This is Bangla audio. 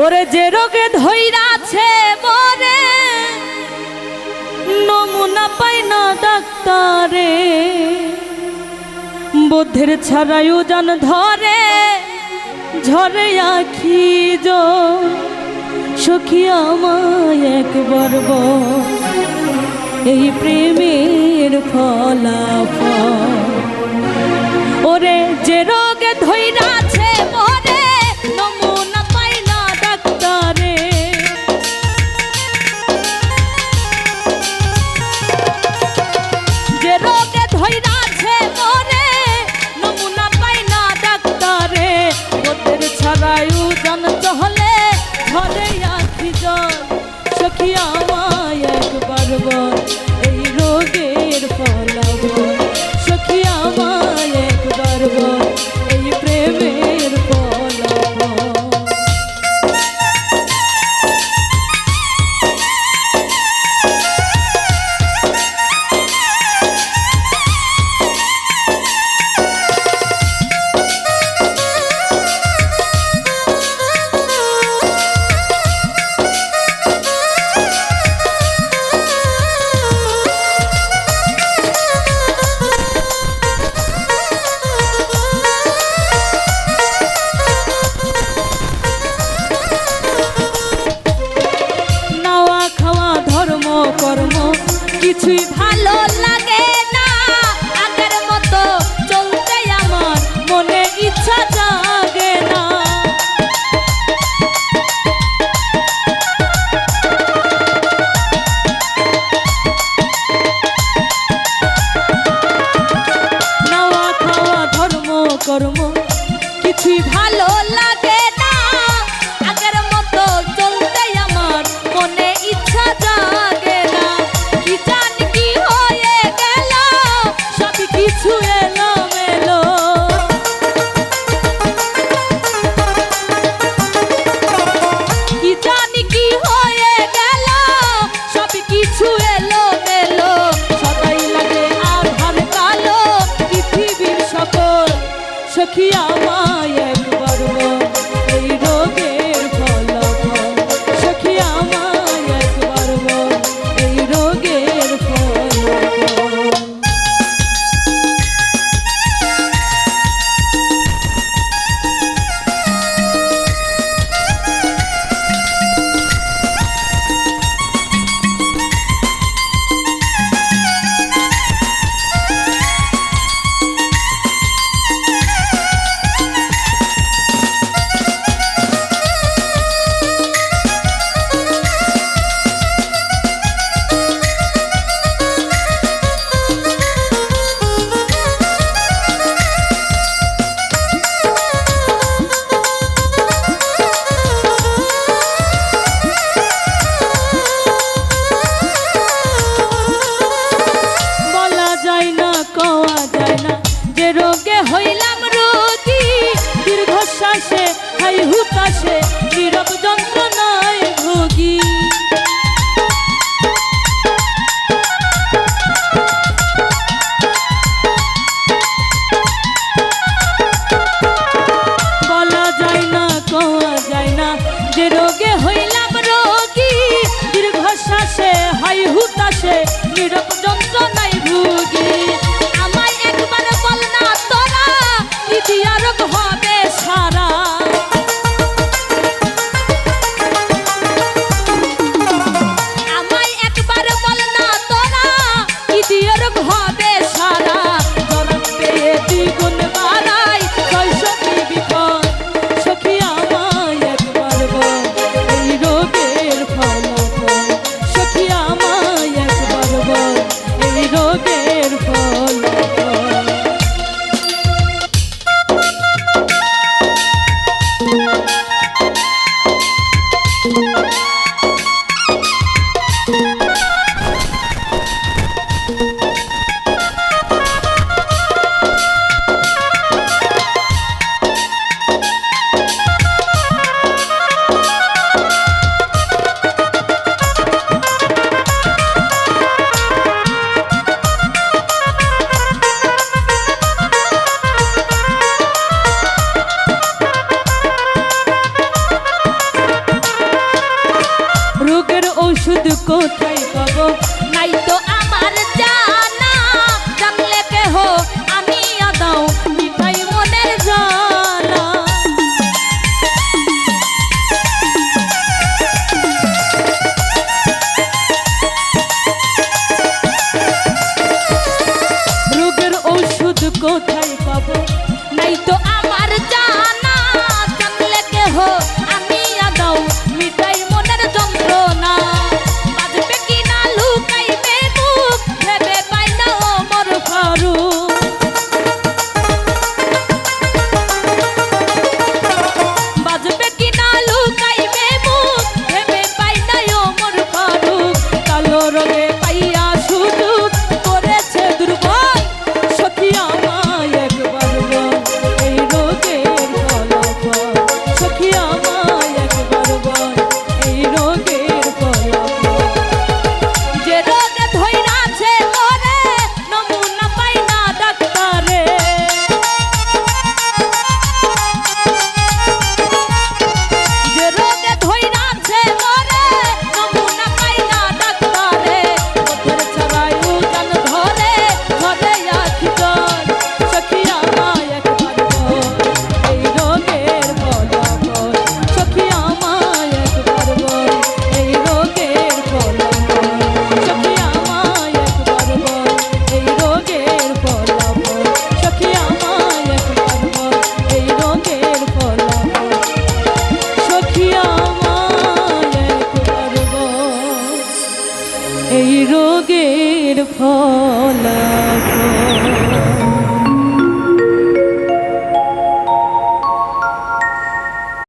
ওরে যে রোগে ধৈরাছে, মরে। নমুনা পাই না ডাক্তারে। বুদ্ধের ছাড়াইও জান ধরে, ঝরে আখি যো সখী আমায় একবার এই প্রেমের ফলাফল। ওরে যে রোগে ধৈরা কিছুই ভালো লাগে না। আগের মতো চলতে আমার মনে ইচ্ছা জাগে না। নাওয়া খাওয়া ধর্ম কর্ম কিছুই ভালো লাগে সখী আমার আকাশে নীরব যন্ত্র ওষুধ কোথায় পাবো? নাই তো